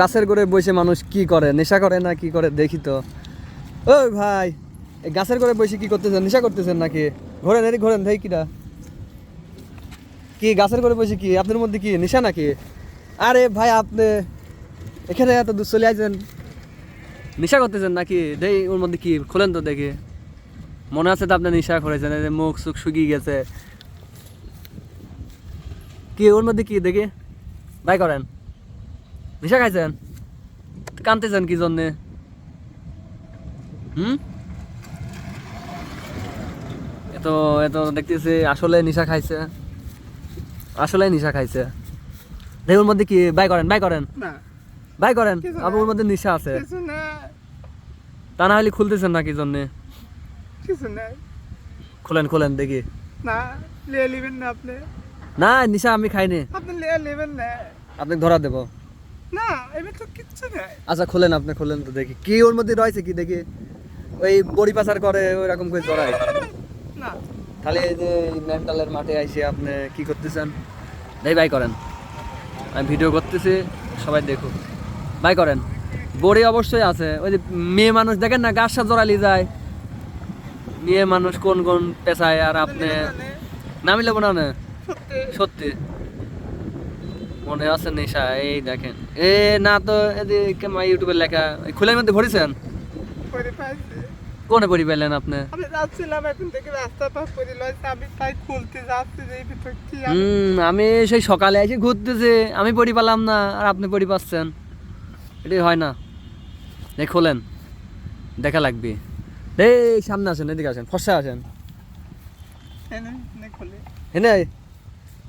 গাছের করে বসে মানুষ কি করে? নেশা করে না কি করে? দেখি তো। ওই ভাই গাছের করে বসে কি করতেছেন? নেশা করতেছেন নাকি? ঘোরেন এরি ঘোরেন ভাই কিটা কি, গাছের করে বসে কি? আপনার মধ্যে কি, নেশা নাকি? আরে ভাই, আপনি এখানে এত দূর চলে আসছেন নেশা করতেছেন নাকি? দেই, ওর মধ্যে কি, খোলেন তো দেখি। মনে আছে তো আপনি নেশা করেছেন মুখ সুখ শুকিয়ে গেছে। কি, ওর মধ্যে কি, দেখি। ভাই, করেন। নেশা খাইছেন কানতেছেন কি জন্যে হুম এত এত দেখতেছি আসলে নেশা খাইছে আসলে নেশা খাইছে দেখ ওর মধ্যে কি বাই করেন বাই করেন না বাই করেন আপনার ওর মধ্যে নেশা আছে কিছু না তা না হলে খুলতেছেন না কি জন্যে খোলেন খোলেন দেখি না লিয়ে নেবেন না আপনি না নিশা আমি খাইনি আপনি লিয়ে নেবেন না আপনাকে ধরা দেবো না এবার তো কিচ্ছু নাই। আচ্ছা খোলেন আপনি খোলেন তো দেখি। কি ওর মধ্যে রয়েছে কি দেখি? ওই বড়ি পাচার করে ওই রকম করে ধরায় না। তাহলে এই যে মেন্টালের মাঠে আইসে আপনি কি করতেছেন? দেই বাই করেন। আমি ভিডিও করতেছি সবাই দেখুক। বাই করেন। বড়ি অবশ্যই আছে। ওই যে মেয়ে মানুষ দেখেন না গাছ জড়ালি যায়। মেয়ে মানুষ কোন কোন পেশায় আর আপনি নামি লেবো না না সত্যি। সত্যি। মনে আছে নেশা এই দেখেন। এ না তো এদিকে মা ইউটিউবে লেখা খোলার মধ্যে কোনে পড়ি পেলেন আপনি? আমি যাচ্ছিলাম এখন থেকে রাস্তা পার করে আমি তাই খুলতে যাচ্ছি এই ভিতর কি হুম আমি সেই সকালে এসে ঘুরতেছি আমি পড়ি পেলাম না আর আপনি পড়ি পাচ্ছেন। এটাই হয় না। খোলেন দেখা লাগবে। এই সামনে আসেন এদিকে আসেন ফসা আসেন। এনে এনে খুলে। এই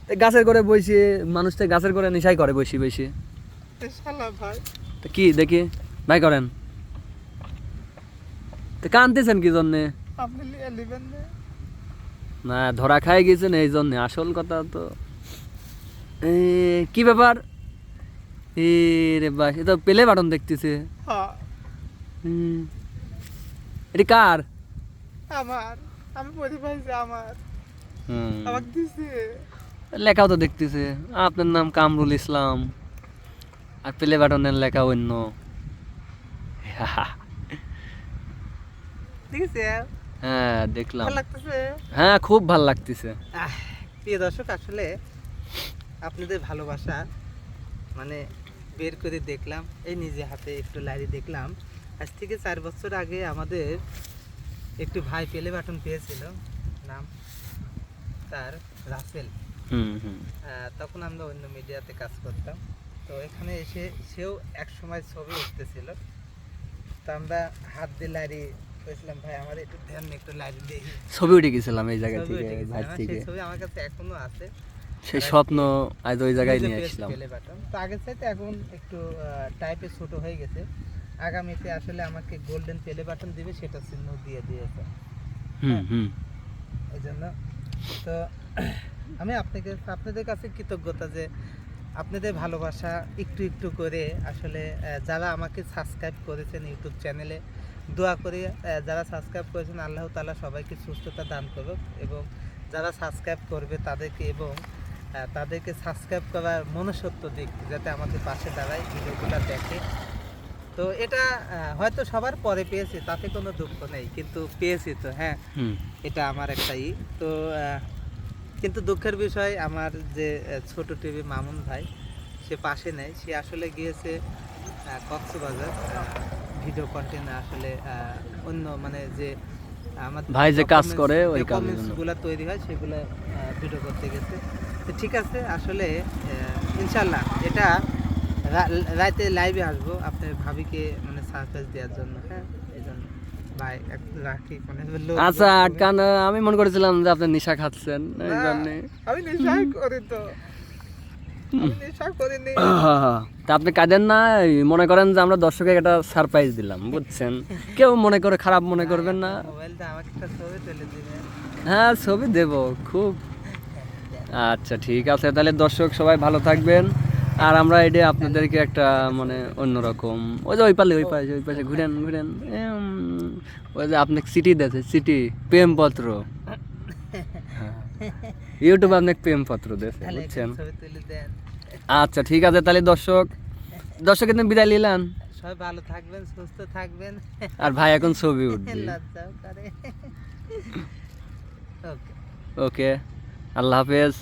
গাছের করে বসি মানুষ তো গাছের করে নেশাই করে বসি বসি ভাই। তো কি দেখি ভাই করেন। তো কানতেছেন কি জন্যে? না। ধরা খাই গেছেন এই জন্যে আসল কথা তো। এ, কি ব্যাপার? এ রে বাস এ তো পেলে বাটন দেখতেছে। হ্যাঁ। হুম। এটি কার? আমার আমি পরে পাইছি আমার। আমাকে দিছে। লেখাও তো দেখতেছে। আপনার নাম কামরুল ইসলাম। আর পেলে বাটনের লেখা অন্য। হ্যাঁ দেখলাম। হ্যাঁ খুব ভালো লাগতেছে। প্রিয় দর্শক আসলে আপনাদের ভালোবাসা মানে বের করে দেখলাম এই নিজে হাতে একটু লাইরি দেখলাম। আজ থেকে চার বছর আগে আমাদের একটু ভাই পেলে বাটন পেয়েছিল নাম তার রাসেল। তখন আমরা অন্য মিডিয়াতে কাজ করতাম। তো এখানে এসে সেও এক সময় ছবি উঠতেছিল। তো আমরা হাত দিয়ে লাইরি করেছিলাম ভাই আমার একটু ধ্যান একটু লাইরি দেখি ছবি উঠে গেছিলাম এই জায়গা থেকে ভাই থেকে। সেই ছবি আমার কাছে এখনও আছে। সেই স্বপ্ন আজ ওই জায়গায় নিয়ে আসলাম। তো আগের চাইতে এখন একটু টাইপে ছোট হয়ে গেছে। আগামীতে আসলে আমাকে গোল্ডেন পেলে বাটন দিবে সেটা চিহ্ন দিয়ে দিয়েছে। হুম হুম। এই জন্য তো আমি আপনাকে আপনাদের কাছে কৃতজ্ঞতা যে আপনাদের ভালোবাসা একটু একটু করে আসলে যারা আমাকে সাবস্ক্রাইব করেছেন ইউটিউব চ্যানেলে দোয়া করে যারা সাবস্ক্রাইব করেছেন আল্লাহ তাআলা সবাইকে সুস্থতা দান করুক এবং যারা সাবস্ক্রাইব করবে তাদেরকে এবং তাদেরকে সাবস্ক্রাইব করার মনুষ্যত্ব দিক যাতে আমাদের পাশে দাঁড়ায় ভিডিওগুলো দেখে। তো এটা হয়তো সবার পরে পেয়েছি তাতে কোনো দুঃখ নেই কিন্তু পেয়েছি তো হ্যাঁ। এটা আমার একটা ই। তো কিন্তু দুঃখের বিষয় আমার যে ছোট টিভি মামুন ভাই সে পাশে নেই। সে আসলে গিয়েছে কক্সবাজার ভিডিও কন্টেন্ট আসলে অন্য মানে যে আমার ভাই যে কাজ করে ওই কাজের জন্য। গুলো তৈরি হয় সেগুলো ভিডিও করতে গেছে। তো ঠিক আছে আসলে ইনশাল্লাহ এটা রাতে লাইভে আসব আপনার ভাবিকে মানে সারপ্রাইজ দেওয়ার জন্য হ্যাঁ এই জন্য ভাই একটু রাখি মানে লোক- আচ্ছা আটকান আমি মনে করেছিলাম যে আপনি নেশা খাচ্ছেন এই জন্যে। আমি নেশাই করি তো। আমি নেশা করিনি। তা আপনি কাঁদেন না মনে করেন যে আমরা দর্শকে একটা সারপ্রাইজ দিলাম বুঝছেন? কেউ মনে করে খারাপ মনে করবেন না। হ্যাঁ ছবি দেব খুব। আচ্ছা ঠিক আছে তাহলে দর্শক সবাই ভালো থাকবেন। আর আমরা এটা আপনাদেরকে একটা মানে অন্যরকম ওই যে ওই পালে ওই পাশে ওই পাশে ঘুরেন ঘুরেন ওই যে আপনাকে সিটি দিয়েছে সিটি প্রেমপত্র। ইউটিউবে আপনাকে প্রেমপত্র একটা বুঝছেন? আচ্ছা ঠিক আছে তাহলে দর্শক দর্শকের দিন বিদায় নিলেন। সবাই ভালো থাকবেন সুস্থ থাকবেন। আর ভাই এখন ছবি উঠবে। ওকে আল্লাহ হাফেজ।